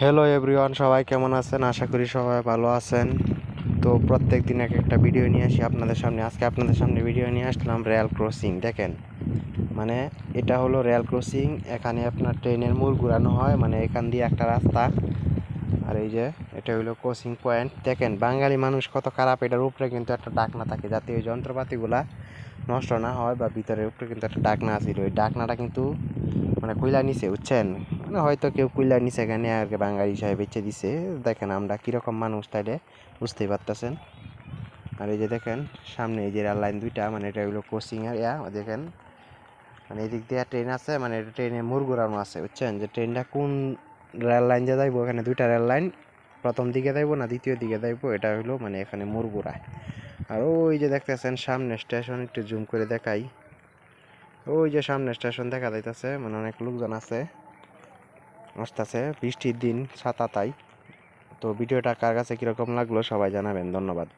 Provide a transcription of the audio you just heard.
Hello everyone সবাই কেমন আছেন? আশা করি সবাই ভালো আছেন। তো প্রত্যেক দিন এক একটা ভিডিও নিয়ে আসি আপনাদের সামনে। আজকে আপনাদের সামনে ভিডিও নিয়ে আসলাম রেল ক্রসিং দেখেন। মানে এটা হলো রেল ক্রসিং এখানে আপনার ট্রেনের মূল ঘুরানো হয় মানে এখান দিয়ে একটা রাস্তা। আর এই যে, এটা হলো ক্রসিং পয়েন্ট দেখেন, বাঙালি মানুষ কত খারাপ, এটার উপরে কিন্তু একটা ডাকনা থাকে। যাতে ওই যন্ত্রপাতিগুলা নষ্ট না হয় বা ভিতরের উপরে কিন্তু একটা ডাকনা আছিল ওই ডাকনাটা কিন্তু মানে কুইলা নিচে, বুঝছেন? হয়তো কেউ কুইলা নিচে এখানে আর কি বাঙালি হিসাবে বেঁচে দিছে। দেখেন আমরা কীরকম মানুষ তাইলে, বুঝতেই পারতেছেন। আর এই যে দেখেন, সামনে এই যে রেল লাইন দুইটা মানে এটা হলো কোচিং এর ইয়া দেখেন। মানে এদিক দিয়ে ট্রেন আছে মানে এটা ট্রেনে মোড় ঘোরানো আছে, বুঝছেন? যে ট্রেনটা কোন রেল লাইন যে যাইবো? এখানে দুইটা রেল লাইন প্রথম দিকে যাইবো না দ্বিতীয় দিকে যাইবো? এটা হলো মানে এখানে মোড় ঘুরায় আর ওই যে দেখতেছেন, সামনে স্টেশন একটু জুম করে দেখাই। ওই যে সামনে স্টেশন দেখা যাইতেছে মানে অনেক লোকজন আছে। আসতেছে বৃষ্টির দিন ছাতা তাই। তো ভিডিওটা কার কাছে কীরকম লাগল সবাই জানাবেন ধন্যবাদ।